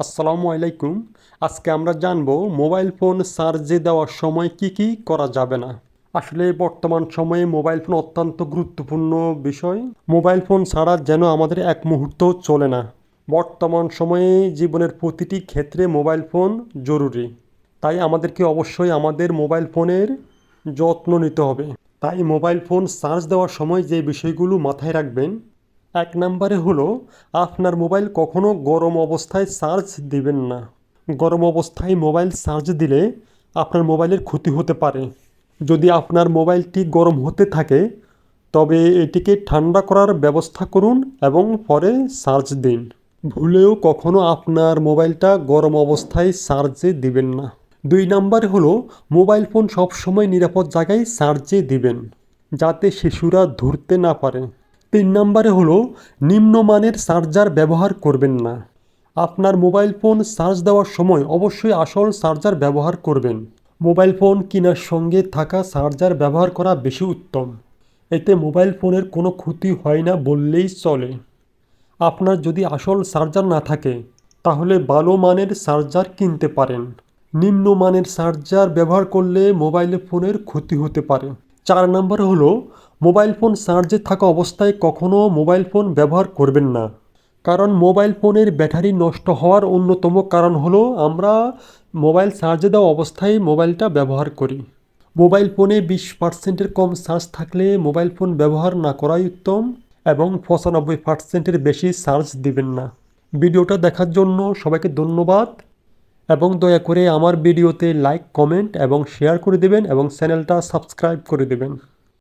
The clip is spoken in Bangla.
আসসালামু আলাইকুম। আজকে আমরা জানব মোবাইল ফোন চার্জে দেওয়ার সময় কি কি করা যাবে না। আসলে বর্তমান সময়ে মোবাইল ফোন অত্যন্ত গুরুত্বপূর্ণ বিষয়। মোবাইল ফোন ছাড়া যেন আমাদের এক মুহূর্ত চলে না। বর্তমান সময়ে জীবনের প্রতিটি ক্ষেত্রে মোবাইল ফোন জরুরি। তাই আমাদেরকে অবশ্যই আমাদের মোবাইল ফোনের যত্ন নিতে হবে। তাই মোবাইল ফোন চার্জ দেওয়ার সময় যে বিষয়গুলো মাথায় রাখবেন এক নম্বরে হলো, আপনার মোবাইল কখনো গরম অবস্থায় চার্জ দিবেন না। গরম অবস্থায় মোবাইল চার্জ দিলে আপনার মোবাইলের ক্ষতি হতে পারে। যদি আপনার মোবাইলটি গরম হতে থাকে, তবে এটিকে ঠান্ডা করার ব্যবস্থা করুন এবং পরে চার্জ দিন। ভুলেও কখনো আপনার মোবাইলটা গরম অবস্থায় চার্জে দিবেন না। দুই নম্বরে হলো, মোবাইল ফোন সবসময় নিরাপদ জায়গায় চার্জে দিবেন, যাতে শিশুরা ধরতে না পারে। তিন নম্বরে হলো, নিম্নমানের চার্জার ব্যবহার করবেন না। আপনার মোবাইল ফোন চার্জ দেওয়ার সময় অবশ্যই আসল চার্জার ব্যবহার করবেন। মোবাইল ফোন কেনার সঙ্গে থাকা চার্জার ব্যবহার করা বেশি উত্তম। এতে মোবাইল ফোনের কোনো ক্ষতি হয় না বললেই চলে। আপনার যদি আসল চার্জার না থাকে, তাহলে ভালো মানের চার্জার কিনতে পারেন। নিম্নমানের চার্জার ব্যবহার করলে মোবাইল ফোনের ক্ষতি হতে পারে। চার নম্বর হলো মোবাইল ফোন চার্জে থাকা অবস্থায় কখনও মোবাইল ফোন ব্যবহার করবেন না। কারণ মোবাইল ফোনের ব্যাটারি নষ্ট হওয়ার অন্যতম কারণ হলো আমরা মোবাইল চার্জে দেওয়া অবস্থায় মোবাইলটা ব্যবহার করি। মোবাইল ফোনে বিশ পার্সেন্টের কম চার্জ থাকলে মোবাইল ফোন ব্যবহার না করাই উত্তম এবং পঁচানব্বই পার্সেন্টের বেশি চার্জ দিবেন না। ভিডিওটা দেখার জন্য সবাইকে ধন্যবাদ এবং দয়া করে আমার ভিডিওতে লাইক, কমেন্ট এবং শেয়ার করে দেবেন এবং চ্যানেলটা সাবস্ক্রাইব করে দেবেন।